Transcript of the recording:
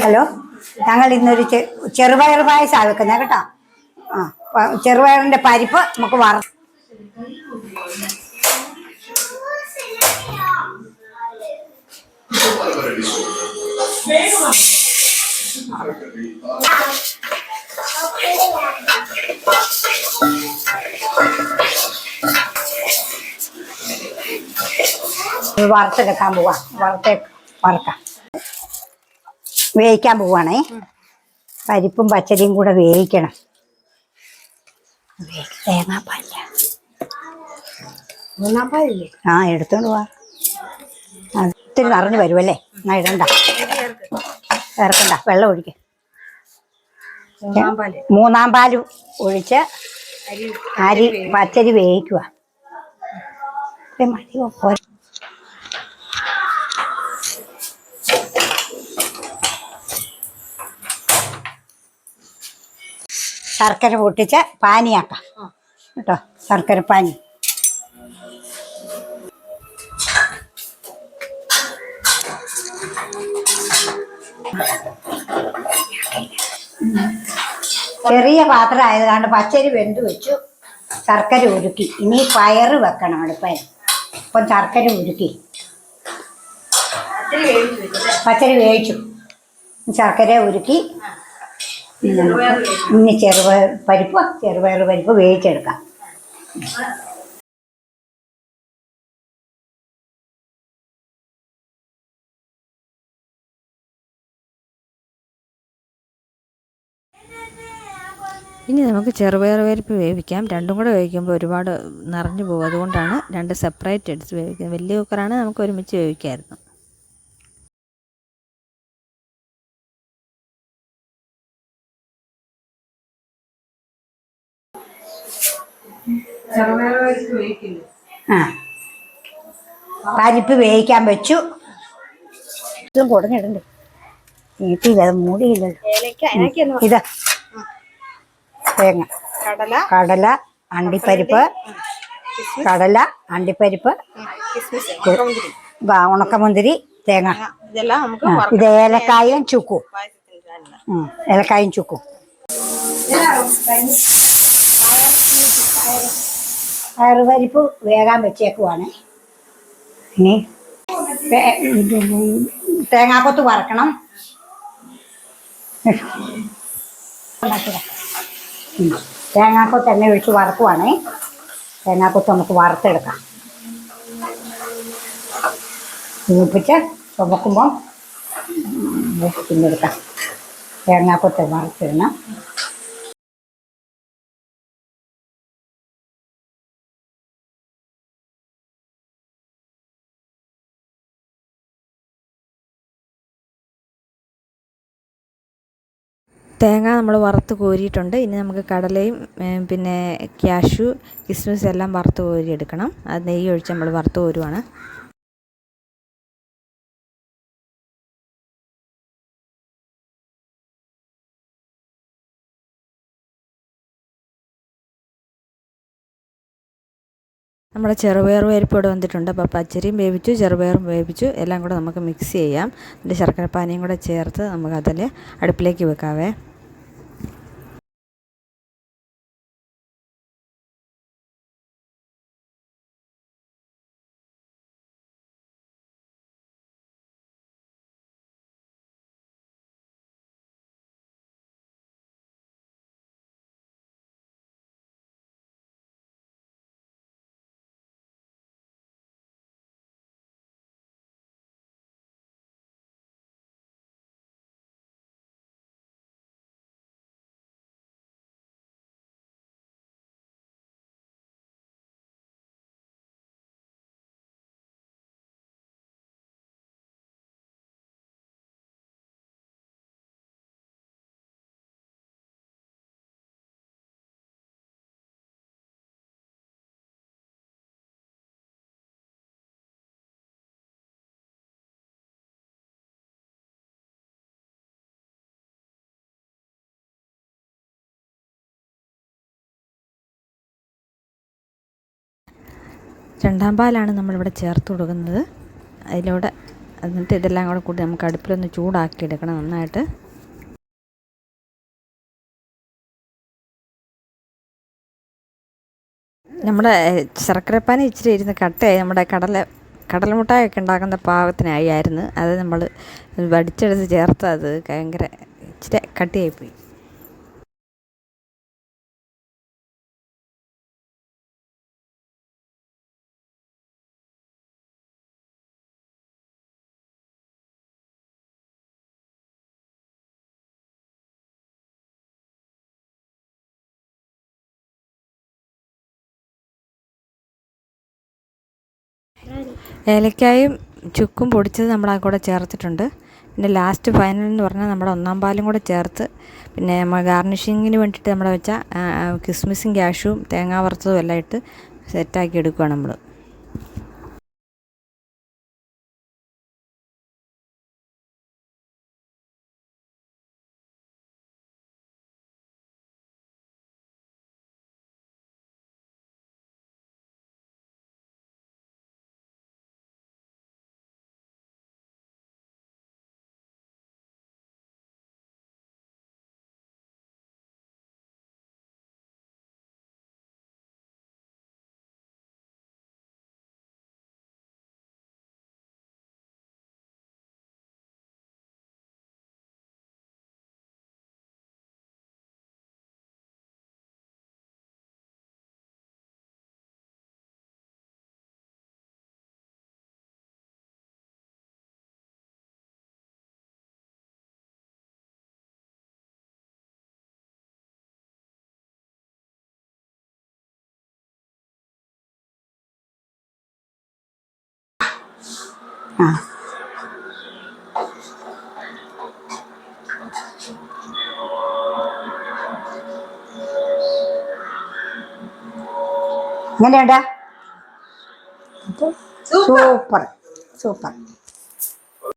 Hello? ഞങ്ങൾ ഇന്നൊരു ചെറുപയർ പായസമാണ് വെക്കുന്നത് കേട്ടോ. ആ ചെറുപയറിന്റെ പരിപ്പ് നമുക്ക് വറ വറുത്തെടുക്കാൻ പോവാ. വറുത്തേക്ക് വറക്കാം. വേവിക്കാൻ പോവാണേ. പരിപ്പും പച്ചരിയും കൂടെ വേവിക്കണം. തേങ്ങാപ്പാലില്ല. മൂന്നാമ്പാലില്ലേ ആ എടുത്തോണ്ട് പോവാ ഒത്തിരി നിറഞ്ഞു വരുമല്ലേ എന്നാ ഇടണ്ട. ഇറക്കണ്ട. വെള്ളം ഒഴിക്ക. മൂന്നാം പാൽ ഒഴിച്ച് അരി പച്ചരി വേവിക്കുക മതി. പോരെ. ശർക്കര പൊട്ടിച്ച് പാനിയാക്കാം. കേട്ടോ ശർക്കര പാനി. ചെറിയ പാത്രം ആയതുകൊണ്ട് പച്ചരി വെന്ത് വെച്ചു. ശർക്കര ഉരുക്കി. ഇനി പയറ് വെക്കണം അടുപ്പയിൽ അപ്പം ശർക്കര ഉരുക്കി. പച്ചരി വേവിച്ച് ശർക്കര ഉരുക്കി. ഇനി ചെറുപയർ പരിപ്പ് ചെറുപയർ പരിപ്പ് വേവിച്ചെടുക്കാം. ഇനി നമുക്ക് ചെറുപയർ പരിപ്പ് വേവിക്കാം. രണ്ടും കൂടെ വേവിക്കുമ്പോൾ ഒരുപാട് നിറഞ്ഞു പോകും. അതുകൊണ്ടാണ് രണ്ട് സെപ്പറേറ്റ് എടുത്ത് വേവിക്കുന്നത്. വലിയ കുക്കറാണ് നമുക്ക് ഒരുമിച്ച് വേവിക്കാമായിരുന്നു ആ. പരിപ്പ് വേവിക്കാൻ വെച്ചു. ഇതും കൊടുങ്ങിടണ്ട് നീട്ടിയില്ല അത് മൂടിയില്ലല്ലോ. ഇതാ തേങ്ങ. കടല. കടല അണ്ടിപ്പരിപ്പ്. കടല അണ്ടിപ്പരിപ്പ്. ഉണക്കമുന്തിരി. തേങ്ങ. ഇത് ഏലക്കായും ചുക്കും. ഏലക്കായും ചുക്കും. പയറുപരിപ്പ് വേകാൻ വെച്ചേക്കുവാണ്. ഇനി തേങ്ങാക്കൊത്ത് വറക്കണം. തേങ്ങാക്കൊത്ത് എണ്ണ ഒഴിച്ച് വറക്കുവാണേ. തേങ്ങാക്കൊത്ത് നമുക്ക് വറുത്തെടുക്കാം. മൂപ്പിച്ച് ചുമക്കുമ്പം പിന്നെടുക്കാം തേങ്ങാക്കൊത്ത് വറുത്തിടണം. തേങ്ങ നമ്മൾ വറുത്ത് കോരിയിട്ടുണ്ട്. ഇനി നമുക്ക് കടലയും പിന്നെ ക്യാഷു കിസ്മിസ് എല്ലാം വറുത്ത് കോരിയെടുക്കണം. അത് നെയ്യ് ഒഴിച്ച് നമ്മൾ വറുത്ത് കോരുവാണ്. നമ്മുടെ ചെറുപയർ പരിപ്പ് ഇവിടെ വന്നിട്ടുണ്ട്. അപ്പോൾ പച്ചരിയും വേവിച്ചു ചെറുപയറും വേവിച്ചു. എല്ലാം കൂടെ നമുക്ക് മിക്സ് ചെയ്യാം. എന്നിട്ട് ശർക്കരപ്പാനിയും കൂടെ ചേർത്ത് നമുക്കതിൽ അടുപ്പിലേക്ക് വെക്കാവേ. രണ്ടാം പാലാണ് നമ്മളിവിടെ ചേർത്ത് കൊടുക്കുന്നത്. അതിലൂടെ എന്നിട്ട് ഇതെല്ലാം കൂടെ കൂടി നമുക്ക് അടുപ്പിലൊന്ന് ചൂടാക്കി എടുക്കണം നന്നായിട്ട്. നമ്മുടെ ശർക്കരപ്പാനി ഇച്ചിരി ഇരുന്ന് കട്ടയായി. നമ്മുടെ കടല കടലമുട്ടായൊക്കെ ഉണ്ടാക്കുന്ന പാകത്തിനായിരുന്നു അത് നമ്മൾ വടിച്ചെടുത്ത് ചേർത്ത് അത് ഭയങ്കര ഇച്ചിരി കട്ടിയായിപ്പോയി ഏലക്കായും ചുക്കും പൊടിച്ചത് നമ്മൾ ആ കൂടെ ചേർത്തിട്ടുണ്ട്. പിന്നെ ലാസ്റ്റ് ഫൈനൽ എന്ന് പറഞ്ഞാൽ നമ്മുടെ ഒന്നാം പാലും കൂടെ ചേർത്ത് പിന്നെ നമ്മൾ ഗാർണിഷിങ്ങിന് വേണ്ടിയിട്ട് നമ്മൾ വെച്ച കിസ്മിസും ക്യാഷും തേങ്ങാ വറുത്തതും എല്ലാം ഇട്ട് സെറ്റാക്കി എടുക്കുകയാണ് നമ്മൾ ആ. എങ്ങനെയുണ്ട് സൂപ്പർ. സൂപ്പർ.